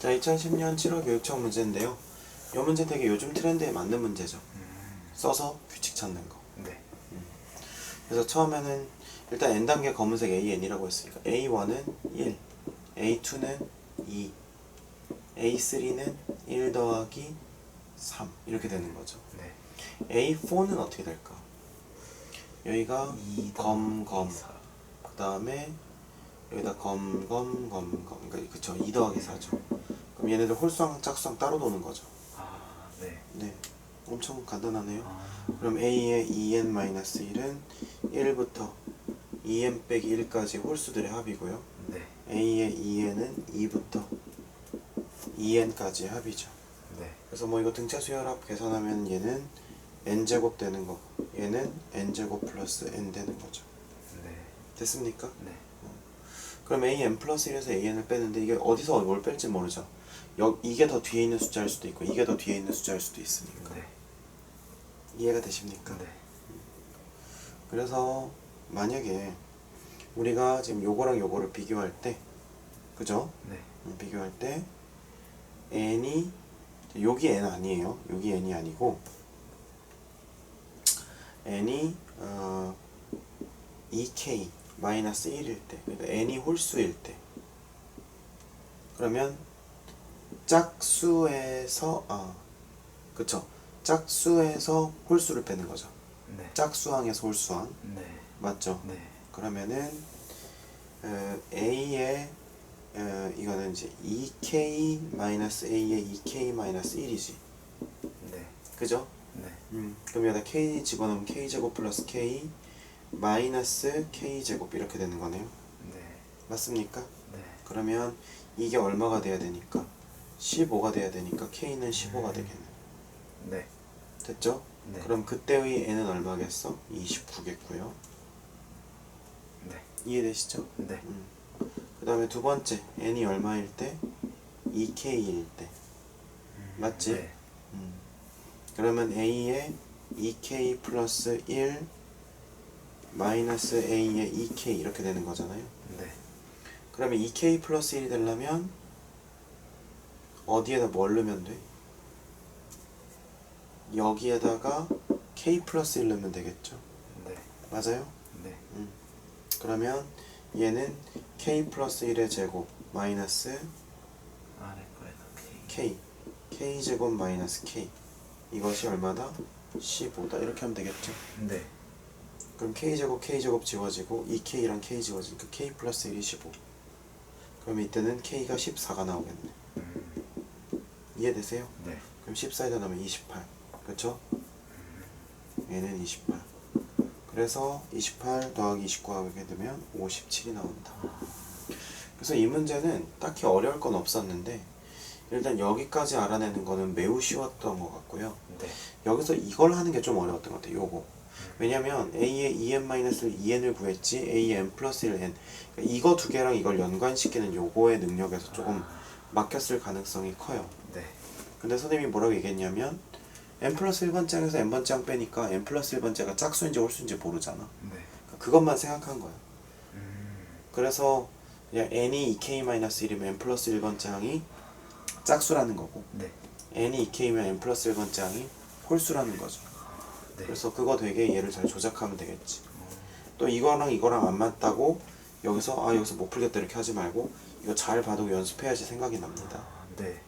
자, 2010년 7월 교육청 문제인데요. 이 문제 되게 요즘 트렌드에 맞는 문제죠. 써서 규칙 찾는 거. 네. 그래서 처음에는 일단 n단계 검은색 AN이라고 했으니까 A1은 1, A2는 2, A3는 1 더하기 3 이렇게 되는 거죠. 네. A4는 어떻게 될까? 여기가 이 검, 검. 사. 그 다음에 여기다 검, 검, 검, 검. 그러니까 그쵸. 2 더하기 4죠. 그럼 얘네들 홀수랑 짝수랑 따로 도는 거죠. 아, 네. 네. 엄청 간단하네요. 아, 그럼 A의 2n-1은 1부터 2n 빼기 1까지 홀수들의 합이고요. 네. A의 2n은 2부터 2n까지의 합이죠. 네. 그래서 뭐 이거 등차 수열합 계산하면 얘는 n제곱 되는 거, 얘는 n제곱 플러스 n 되는 거죠. 네. 됐습니까? 네. 그럼 an 플러스 1에서 an을 빼는데 이게 어디서 뭘 뺄지 모르죠. 여, 이게 더 뒤에 있는 숫자일 수도 있고 이게 더 뒤에 있는 숫자일 수도 있으니까 네. 이해가 되십니까? 네. 그래서 만약에 우리가 지금 요거랑 요거를 비교할 때 그죠? 네. 음, 비교할 때 n이 여기 n 아니에요. 여기 n이 아니고 n이 어, 2k 마이너스 1일 때 그러니까 n이 홀수일 때 그러면 짝수에서 아 그쵸 짝수에서 홀수를 빼는 거죠. 네. 짝수항에서 홀수항 네. 맞죠? 네. 그러면은 어, a의 어, 이거는 이제 2k 마이너스 a의 2k 마이너스 1이지 네. 그죠? 네. 음, 그럼 여기다 k 집어넣으면 k 제곱 플러스 k 마이너스 k 제곱 이렇게 되는 거네요 네. 맞습니까? 네. 그러면 이게 얼마가 돼야 되니까 15가 돼야 되니까 k는 15가 되겠네 네. 됐죠? 네. 그럼 그때의 n은 얼마겠어? 29겠고요 네. 이해되시죠? 네. 음. 그 다음에 두 번째 n이 얼마일 때? 2k일 때 맞지? 네. 음. 그러면 a의 2k 플러스 1 마이너스 a의 2k 이렇게 되는 거잖아요 네. 그러면 2k 플러스 1이 되려면 어디에다 뭘 넣으면 돼? 여기에다가 k 플러스 1 넣으면 되겠죠 네. 맞아요? 네. 그러면 얘는 k 플러스 1의 제곱 마이너스 아래 거에다 K. k k 제곱 마이너스 k 이것이 얼마다? 15다 이렇게 하면 되겠죠 네. 그럼 k 제곱 k 제곱 지워지고 2k랑 k 지워지니까 k 플러스 1이 15 그럼 이때는 k가 14가 나오겠네 음. 이해되세요? 네. 그럼 14에다 넣으면 28 그쵸? 얘는 28 그래서 28 더하기 29 하게 되면 57이 나온다 그래서 이 문제는 딱히 어려울 건 없었는데 일단 여기까지 알아내는 거는 매우 쉬웠던 것 같고요 네. 여기서 이걸 하는 게 좀 어려웠던 것 같아요 요거 왜냐면 a의 2n-를 2n을 구했지 a의 n 플러스 1n 그러니까 이거 두 개랑 이걸 연관시키는 요거의 능력에서 조금 막혔을 가능성이 커요 네. 근데 선생님이 뭐라고 얘기했냐면 n 플러스 1번째에서 n번째 빼니까 n 플러스 1번째가 짝수인지 홀수인지 모르잖아 네. 그러니까 그것만 생각한 거야 음. 그래서 그냥 n이 2k-1이면 n 플러스 1번째 항이 짝수라는 거고 네. n이 2k면 n 플러스 1번째 항이 홀수라는 거죠 네. 그래서 그거 되게 얘를 잘 조작하면 되겠지 어, 또 이거랑 이거랑 안 맞다고 여기서 아 여기서 못 풀겠다 이렇게 하지 말고 이거 잘 봐두고 연습해야지 생각이 납니다 아, 네.